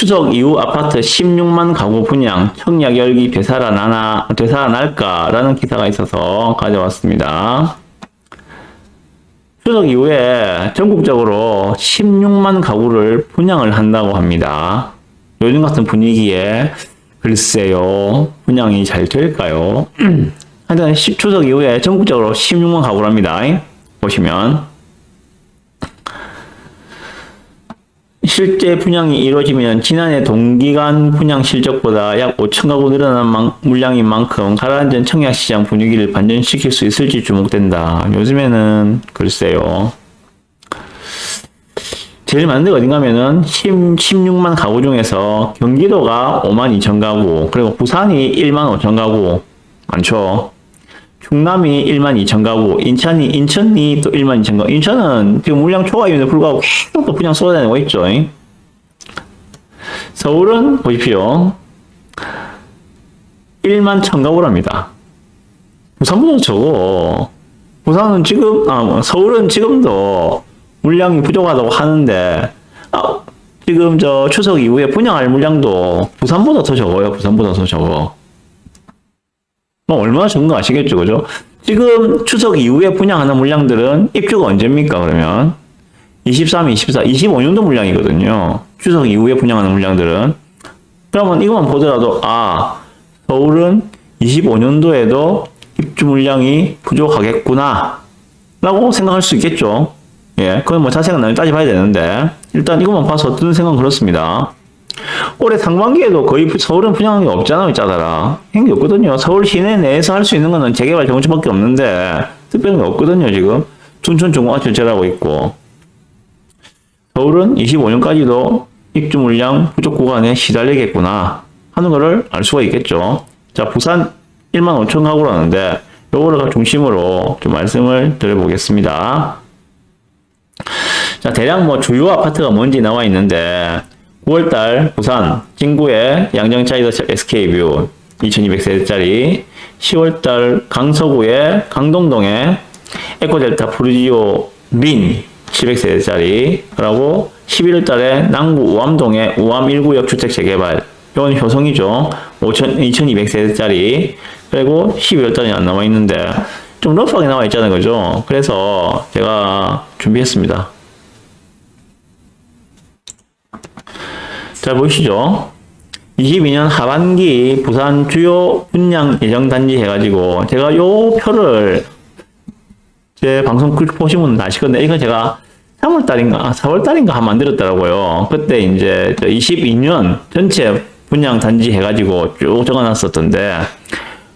추석 이후 아파트 16만 가구 분양, 청약 열기 되살아나나, 되살아날까라는 기사가 있어서 가져왔습니다. 추석 이후에 전국적으로 16만 가구를 분양을 한다고 합니다. 요즘 같은 분위기에 글쎄요, 분양이 잘 될까요? 하여튼 시- 추석 이후에 전국적으로 16만 가구랍니다. 보시면 실제 분양이 이루어지면 지난해 동기간 분양 실적보다 약 5천 가구 늘어난 만- 물량인 만큼 가라앉은 청약 시장 분위기를 반전시킬 수 있을지 주목된다. 요즘에는 글쎄요. 제일 많은 데가 어딘가면은 10, 16만 가구 중에서 경기도가 5만 2천 가구, 그리고 부산이 1만 5천 가구 많죠. 충남이 1만 2천 가구, 인천이 인천이 또 1만 2천 가구. 인천은 지금 물량 초과임에도 불구하고 계속 또 그냥 쏟아내고 있죠. 서울은 보십시오. 1만 1천 가구랍니다. 부산보다 적어. 부산은 지금, 아, 뭐, 서울은 지금도 물량이 부족하다고 하는데, 아, 지금 저 추석 이후에 분양할 물량도 부산보다 더 적어요. 부산보다 더 적어. 뭐 얼마나 적은 거 아시겠죠, 그죠? 지금 추석 이후에 분양하는 물량들은 입주가 언제입니까, 그러면? 23, 24, 25년도 물량이거든요. 추석 이후에 분양하는 물량들은. 그러면 이것만 보더라도, 아, 서울은 25년도에도 입주 물량이 부족하겠구나. 라고 생각할 수 있겠죠. 예, 그건 뭐 자세한 나중에 따져봐야 되는데, 일단 이것만 봐서 드는 생각은 그렇습니다. 올해 상반기에도 거의 서울은 분양이 없잖아요, 짜다라. 행위 없거든요. 서울 시내 내에서 할 수 있는 거는 재개발 정책밖에 없는데, 특별한 게 없거든요, 지금. 춘천 중공화철 제라고 있고. 서울은 25년까지도 입주 물량 부족 구간에 시달리겠구나 하는 거를 알 수가 있겠죠. 자, 부산 1만 5천 가구라는데, 요거를 중심으로 좀 말씀을 드려보겠습니다. 자, 대략 뭐 주요 아파트가 뭔지 나와 있는데, 9월달 부산 진구의 양정차이더 SK뷰 2200세대짜리 10월달 강서구의 강동동의 에코델타 푸르지오 린 700세대짜리 그리고 11월달에 남구 우암동의 우암 1구역 주택 재개발 이건 효성이죠. 5천 2200세대짜리 그리고 12월달이 안 나와 있는데 좀 러프하게 있잖아요 그죠? 그래서 제가 준비했습니다 자, 보시죠. 22년 하반기 부산 주요 분양 예정 단지 해가지고, 제가 요 표를 제 방송 글 보시면 아시건데, 이건 제가 3월달인가, 아, 4월달인가 한 만들었더라고요. 그때 이제 22년 전체 분양 단지 해가지고 쭉 적어놨었던데,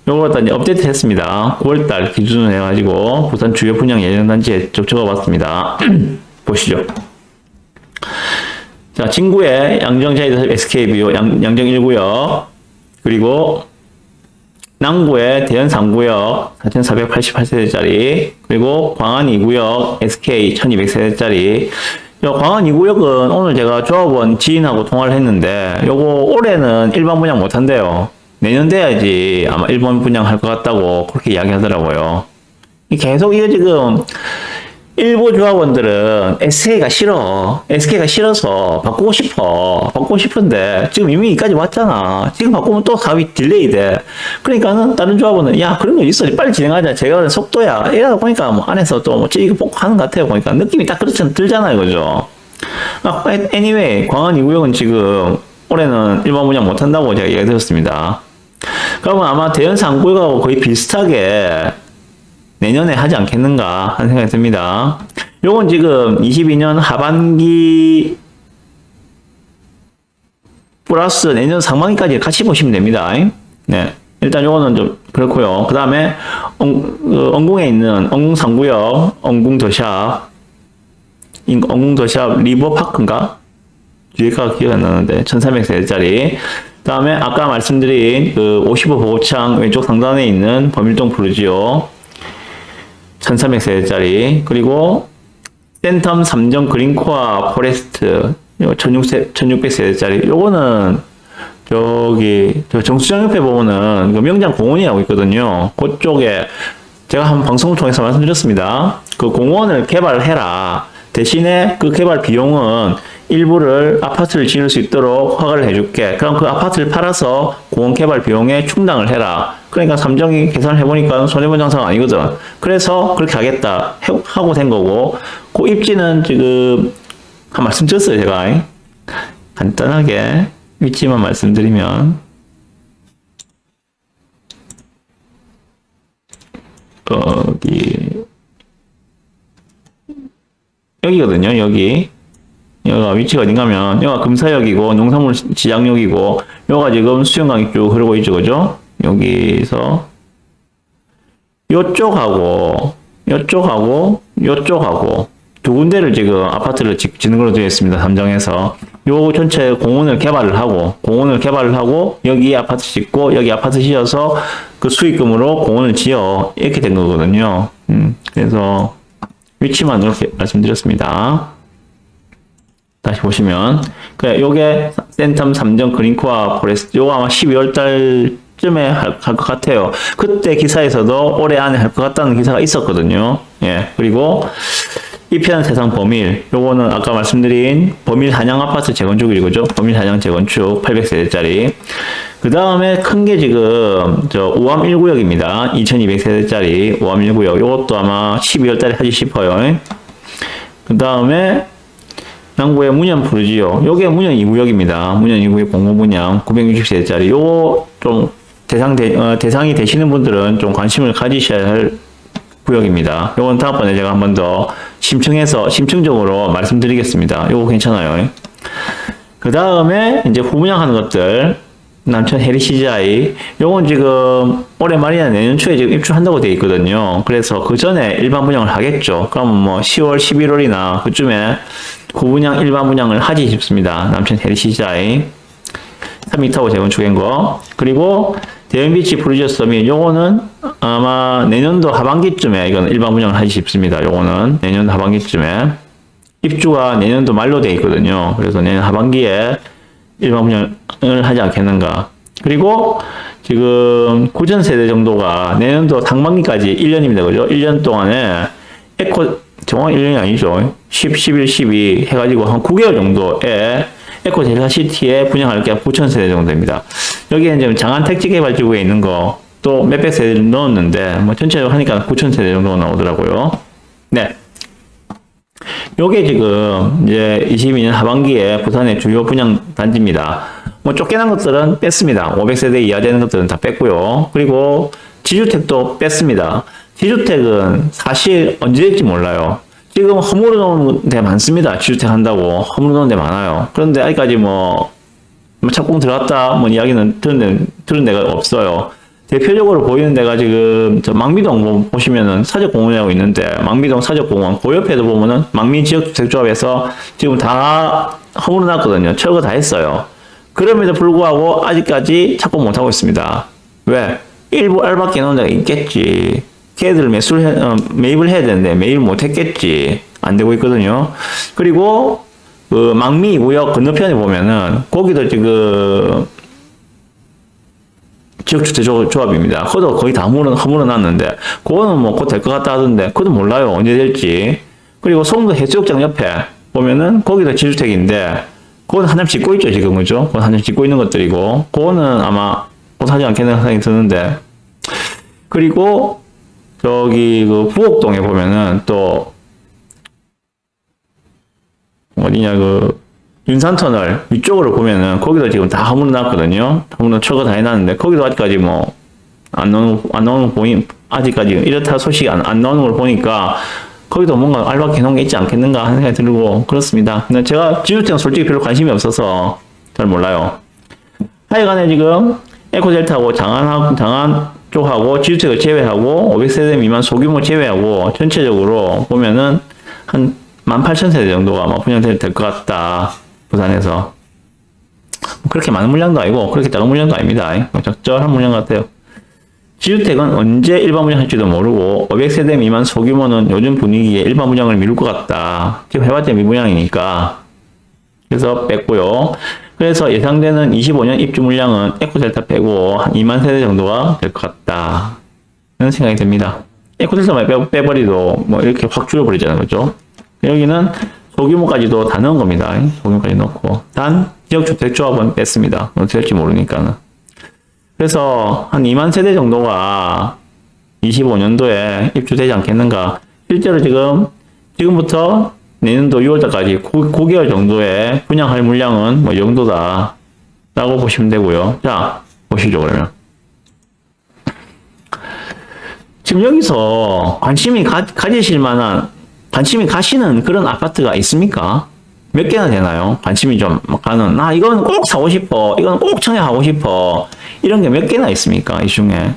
요걸 갖다 이제 업데이트 했습니다. 9월달 기준으로 해가지고, 부산 주요 분양 예정 단지에 쭉 적어봤습니다. 보시죠. 자, 진구의 양정차이더 SK뷰 양, 양정 1구역 그리고 남구의 대연 3구역 4,488세대짜리 그리고 광안 2구역 SK 1200세대짜리 요 광안 2구역은 오늘 제가 조합원 지인하고 통화를 했는데 요거 올해는 일반 분양 못 한대요. 내년 돼야지 아마 일반 분양 할 것 같다고 그렇게 이야기하더라고요. 이 계속 이거 지금 일부 조합원들은 SK가 싫어. SK가 싫어서 바꾸고 싶어. 바꾸고 싶은데 지금 이미 여기까지 왔잖아. 지금 바꾸면 또 가입 딜레이 돼. 그러니까는 다른 조합원은 야 그런 거 있어. 빨리 진행하자. 제가 하는 속도야. 이러다 보니까 뭐 안에서 또뭐 이거 꼭 하는 것 같아요. 보니까 느낌이 딱 그렇지 들잖아요. 그죠? 아, anyway 광안 2구역은 지금 올해는 일반 분양 못 한다고 제가 얘기 드렸습니다. 그러면 아마 대연 3구역하고 거의 비슷하게 내년에 하지 않겠는가 하는 생각이 듭니다. 요건 지금 22년 하반기 플러스 내년 상반기까지 같이 보시면 됩니다. 네. 일단 요거는 좀 그렇고요. 그 다음에 엉궁에 있는 엉궁 3구역 엉궁 더샵 엉궁 더샵 리버파크인가? 뒤에가 기억 안 나는데 1300세대짜리 그 다음에 아까 말씀드린 그 55 보호창 왼쪽 상단에 있는 범일동 부르지오 1300세대짜리. 그리고 센텀 3정 그린코아 포레스트 1600세대짜리. 요거는 저기 저 정수장 옆에 보면은 그 명장 공원이라고 있거든요. 그쪽에 제가 한 방송을 통해서 말씀드렸습니다. 그 공원을 개발해라. 대신에 그 개발 비용은 일부를 아파트를 지을 수 있도록 허가를 해줄게. 그럼 그 아파트를 팔아서 공원 개발 비용에 충당을 해라. 그러니까 삼정이 계산을 해보니까 손해본 장사가 아니거든. 그래서 그렇게 하겠다 해- 하고 된 거고 그 입지는 지금 한 말씀 드렸어요 제가 간단하게 위치만 말씀드리면 여기 여기거든요 여기 여기가 위치가 어딘가 면 여기가 금사역이고 농산물 시장역이고 여기가 지금 수영강이 쭉 흐르고 있죠 그죠 여기서 요쪽하고 요쪽하고 요쪽하고 두 군데를 지금 아파트를 짓- 짓는 걸로 되어 있습니다. 삼정에서 요 전체 공원을 개발을 하고 공원을 개발을 하고 여기 아파트 짓고 여기 아파트 지어서 그 수익금으로 공원을 지어 이렇게 된 거거든요. 음, 그래서 위치만 이렇게 말씀드렸습니다. 다시 보시면 그 요게 센텀 삼정 그린코아 포레스트 요거 아마 12월 달쯤에 할 것 같아요. 그때 기사에서도 올해 안에 할 것 같다는 기사가 있었거든요. 예. 그리고 이편 세상 범일 요거는 아까 말씀드린 범일 한양 아파트 재건축이 그죠? 범일 한양 재건축 800세대짜리 그 다음에 큰 게 지금 저 우암 1구역입니다. 2200세대짜리 우암 1구역 요것도 아마 12월 달에 하지 싶어요. 그 다음에 양구의 문현 푸르지오. 요게 문현 2구역입니다. 문현 2구역 공고 분양 960세대짜리. 요거 좀 대상 대, 어, 대상이 되시는 분들은 좀 관심을 가지셔야 할 구역입니다. 요건 다음번에 제가 한 번 더 심층해서 심층적으로 말씀드리겠습니다. 요거 괜찮아요. 그 다음에 이제 후분양하는 것들 남천 CGI 요건 지금 올해 말이나 내년 초에 지금 입주한다고 돼 있거든요. 그래서 그 전에 일반 분양을 하겠죠. 그러면 뭐 10월, 11월이나 그쯤에 후분양 일반 분양을 하지 싶습니다. 남천 해리 CGI 3m 재건축한 거. 그리고 대형비치 프로지오 서밋 요거는 아마 내년도 하반기쯤에 이건 일반 분양을 하지 싶습니다. 요거는 내년 하반기쯤에 입주가 내년도 말로 돼 있거든요. 그래서 내년 하반기에 일반 분양을 하지 않겠는가. 그리고 지금 구전 세대 정도가 내년도 상반기까지 1년입니다. 그죠? 1년 동안에 에코 정확히 1년이 아니죠. 10, 11, 12 해가지고 한 9개월 정도에 에코 델타시티에 분양할 게 9천 세대 정도입니다. 여기에 이제 장안 택지 개발 지구에 있는 거 또 몇백 세대를 넣었는데 뭐 전체적으로 하니까 9천 세대 정도 나오더라고요. 네. 요게 지금 이제 22년 하반기에 부산의 주요 분양 단지입니다. 뭐 쫓겨난 것들은 뺐습니다. 500세대 이하 되는 것들은 다 뺐고요. 그리고 지주택도 뺐습니다. 지주택은 사실 언제 될지 몰라요. 지금 허물어 놓은 데 많습니다. 지주택 한다고 허물어 놓은 데 많아요. 그런데 아직까지 뭐, 뭐 착공 들어갔다 뭐 이야기는 들은 데, 들은 데가 없어요. 대표적으로 보이는 데가 지금 저 망미동 보- 보시면은 사적공원이라고 있는데 망미동 사적공원 그 옆에도 보면은 망미 지역주택조합에서 지금 다 허물어 놨거든요. 철거 다 했어요. 그럼에도 불구하고 아직까지 착공 못 하고 있습니다. 왜? 일부 알바끼 놓은 데가 있겠지. 걔들 매수를 해, 어, 매입을 해야 되는데 매입을 못 했겠지. 안 되고 있거든요. 그리고 그 망미 구역 건너편에 보면은 거기도 지금 지역주택조합입니다. 그것도 거의 다 물어, 허물어 놨는데, 그거는 뭐 곧 될 것 같다 하던데, 그것도 몰라요. 언제 될지. 그리고 송도 해수욕장 옆에 보면은 거기도 지주택인데, 그건 한참 짓고 있죠, 지금, 그죠? 그건 한참 짓고 있는 것들이고, 그거는 아마 곧 하지 않겠는 생각이 드는데, 그리고 저기 그 부곡동에 보면은 또, 어디냐, 그, 윤산터널 위쪽으로 보면은 거기도 지금 다 허물어 놨거든요. 허물어 철거 다 해놨는데 거기도 아직까지 뭐 안 나오는 안 나오는 거 보니 아직까지 이렇다 소식이 안, 안 나오는 걸 보니까 거기도 뭔가 알바 해 놓은 게 있지 않겠는가 하는 생각이 들고 그렇습니다. 근데 제가 지주택은 솔직히 별로 관심이 없어서 잘 몰라요. 하여간에 지금 에코델타하고 장안 장안 쪽하고 지주택을 제외하고 500세대 미만 소규모 제외하고 전체적으로 보면은 한 18,000세대 정도가 뭐 분양될 것 같다. 부산에서. 그렇게 많은 물량도 아니고 그렇게 작은 물량도 아닙니다. 적절한 물량 같아요. 지주택은 언제 일반 분양할지도 모르고 500세대 미만 소규모는 요즘 분위기에 일반 분양을 미룰 것 같다. 지금 해봤자 미분양이니까. 그래서 뺐고요. 그래서 예상되는 25년 입주 물량은 에코델타 빼고 한 2만 세대 정도가 될 것 같다. 그런 생각이 듭니다. 에코델타만 빼, 빼버리도 뭐 이렇게 확 줄여버리잖아요. 그죠? 여기는 소규모까지도 다 넣은 겁니다. 소규모까지 넣고. 단, 지역주택조합은 뺐습니다. 어떻게 될지 모르니까는. 그래서 한 2만 세대 정도가 25년도에 입주되지 않겠는가. 실제로 지금, 지금부터 내년도 6월달까지 9, 9개월 정도의 분양할 물량은 뭐이 정도다. 라고 보시면 되고요. 자, 보시죠, 그러면. 지금 여기서 관심이 가, 가지실 만한, 관심이 가시는 그런 아파트가 있습니까? 몇 개나 되나요? 관심이 좀 가는, 아, 이건 꼭 사고 싶어. 이건 꼭 청약하고 싶어. 이런 게 몇 개나 있습니까? 이 중에.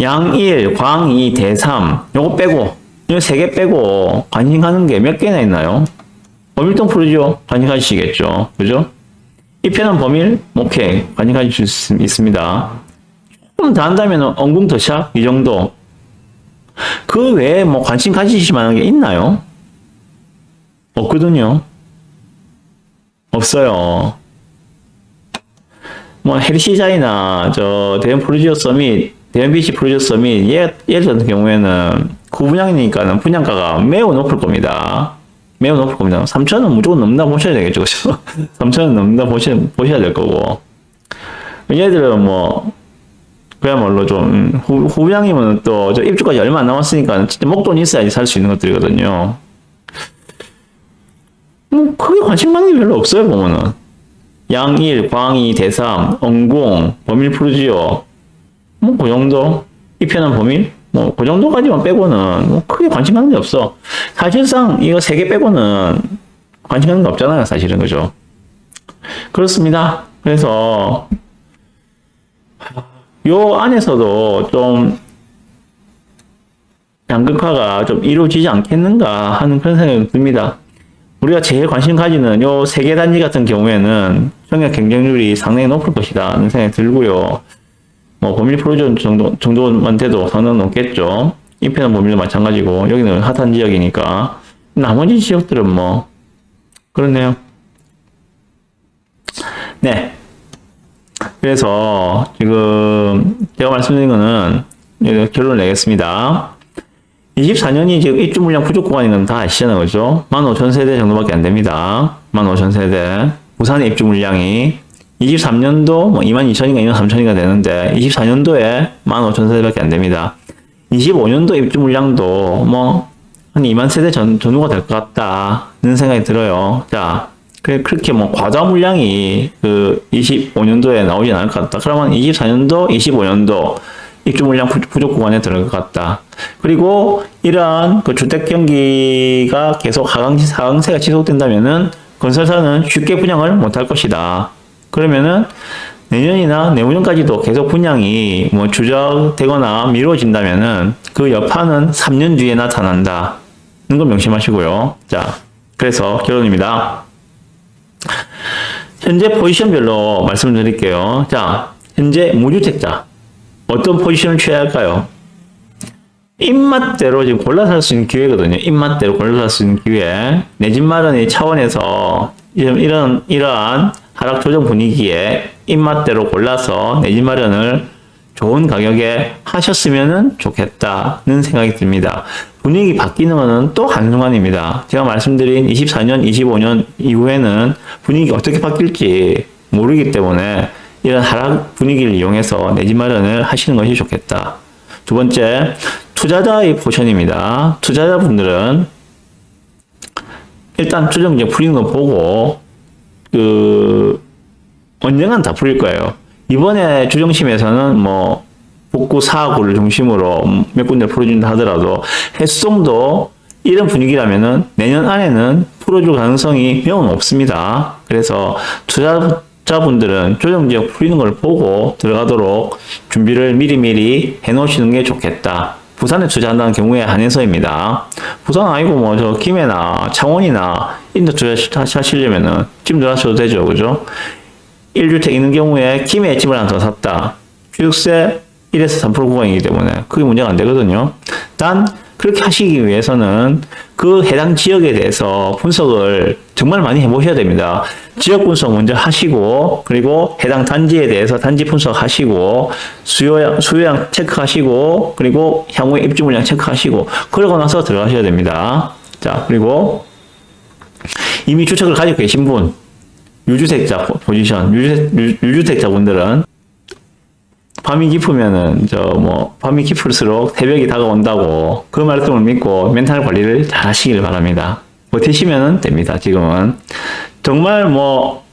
양일, 광이, 대삼, 요거 빼고, 요 세 개 빼고, 관심 가는 게 몇 개나 있나요? 범일동 프로죠? 관심 가지시겠죠? 그죠? 이 편은 범일, 오케이. 관심 가질 수 있- 있습니다. 조금 더 한다면 엉궁 더샵? 이 정도. 그 외에 뭐 관심 가지실 만한 게 있나요? 없거든요. 없어요. 뭐 헬시자이나 저 대형 프로지오 서밋, 대형 비치 프로지오 서밋 얘 얘들 같은 경우에는 구분양이니까는 분양가가 매우 높을 겁니다. 매우 높을 겁니다. 3천은 무조건 넘나 보셔야 되겠죠, 그죠? 3천은 넘나 보셔 보셔야 될 거고. 얘들은 뭐 그야말로 좀 후, 후양이면 또저 입주까지 얼마 안 남았으니까 진짜 목돈이 있어야지 살 수 있는 것들이거든요. 뭐 크게 관심 받는 게 별로 없어요 보면은 양일, 광희, 대삼, 엉궁, 범일 프루지오 뭐그 정도 이 편은 범일 뭐 그 정도까지만 빼고는 뭐 크게 관심 받는 게 없어. 사실상 이거 세 개 빼고는 관심 갖는 게 없잖아요 사실은 그죠? 그렇습니다. 그래서 요 안에서도 좀 양극화가 좀 이루어지지 않겠는가 하는 그런 생각이 듭니다. 우리가 제일 관심 가지는 요 세 개 단지 같은 경우에는 청약 경쟁률이 상당히 높을 것이다 하는 생각이 들고요. 뭐 범위 프로전 정도 정도만 돼도 상당히 높겠죠. 인편은 범위도 마찬가지고 여기는 핫한 지역이니까 나머지 지역들은 뭐 그렇네요. 네. 그래서 지금 제가 말씀드린 거는 결론을 내겠습니다. 24년이 지금 입주 물량 부족 구간인 건 다 아시잖아요. 그죠? 15,000세대 정도밖에 안 됩니다. 15,000세대. 부산의 입주 물량이 23년도 뭐 22,000인가 23,000인가 되는데 24년도에 15,000세대밖에 안 됩니다. 25년도 입주 물량도 뭐 한 2만 세대 전, 전후가 될 것 같다는 생각이 들어요. 자, 그렇게 뭐 과다 물량이 그 25년도에 나오진 않을 것 같다. 그러면 24년도, 25년도 입주 물량 부- 부족 구간에 들어갈 것 같다. 그리고 이러한 그 주택 경기가 계속 하강, 하강세가 지속된다면은 건설사는 쉽게 분양을 못할 것이다. 그러면은 내년이나 내후년까지도 계속 분양이 뭐 주저되거나 미뤄진다면은 그 여파는 3년 뒤에 나타난다. 는걸 명심하시고요. 자, 그래서 결론입니다. 현재 포지션별로 말씀을 드릴게요. 자, 현재 무주택자. 어떤 포지션을 취해야 할까요? 입맛대로 지금 골라 살 수 있는 기회거든요. 입맛대로 골라 살 수 있는 기회. 내 집 마련의 차원에서 이런, 이러한 하락 조정 분위기에 입맛대로 골라서 내 집 마련을 좋은 가격에 하셨으면 좋겠다는 생각이 듭니다. 분위기 바뀌는 것은 또 한순간입니다. 제가 말씀드린 24년, 25년 이후에는 분위기 어떻게 바뀔지 모르기 때문에 이런 하락 분위기를 이용해서 내 집 마련을 하시는 것이 좋겠다. 두 번째, 투자자의 포션입니다. 투자자분들은 일단 추정제 풀리는 거 보고 그 언젠간 다 풀릴 거예요. 이번에 주정심에서는 뭐 복구 사구를 중심으로 몇 군데 풀어준다 하더라도 햇송도 이런 분위기라면은 내년 안에는 풀어줄 가능성이 매우 높습니다. 그래서 투자자분들은 조정지역 풀리는 걸 보고 들어가도록 준비를 미리미리 해놓으시는 게 좋겠다. 부산에 투자한다는 경우에 한해서입니다. 부산 아니고 뭐 저 김해나 창원이나 인도 투자하시려면은 지금 들어가셔도 되죠. 그죠? 1주택 있는 경우에 김해에 집을 하나 더 샀다. 주유세 1에서 3% 구간이기 때문에 그게 문제가 안 되거든요. 단 그렇게 하시기 위해서는 그 해당 지역에 대해서 분석을 정말 많이 해보셔야 됩니다. 지역 분석 먼저 하시고 그리고 해당 단지에 대해서 단지 분석하시고 수요량 수요량 체크하시고 그리고 향후에 입주 물량 체크하시고 그러고 나서 들어가셔야 됩니다. 자, 그리고 이미 주택을 가지고 계신 분, 유주택자 포- 포지션, 유주택, 유- 유주택자분들은 밤이 깊으면은 저 뭐 밤이 깊을수록 새벽이 다가온다고 그 말씀을 믿고 멘탈 관리를 잘 하시길 바랍니다. 버티시면 됩니다. 지금은 정말 뭐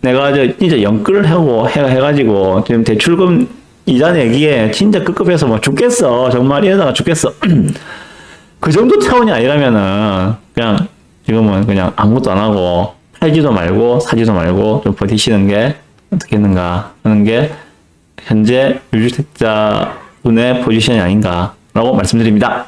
내가 저 진짜 연끌을 하고 해, 해가지고 지금 대출금 이자 내기에 진짜 급급해서 뭐 죽겠어 정말 이러다가 죽겠어 그 정도 차원이 아니라면은 그냥 지금은 그냥 아무것도 안 하고 팔지도 말고 사지도 말고 좀 버티시는 게 어떻겠는가 하는 게 현재 유주택자 분의 포지션이 아닌가라고 말씀드립니다.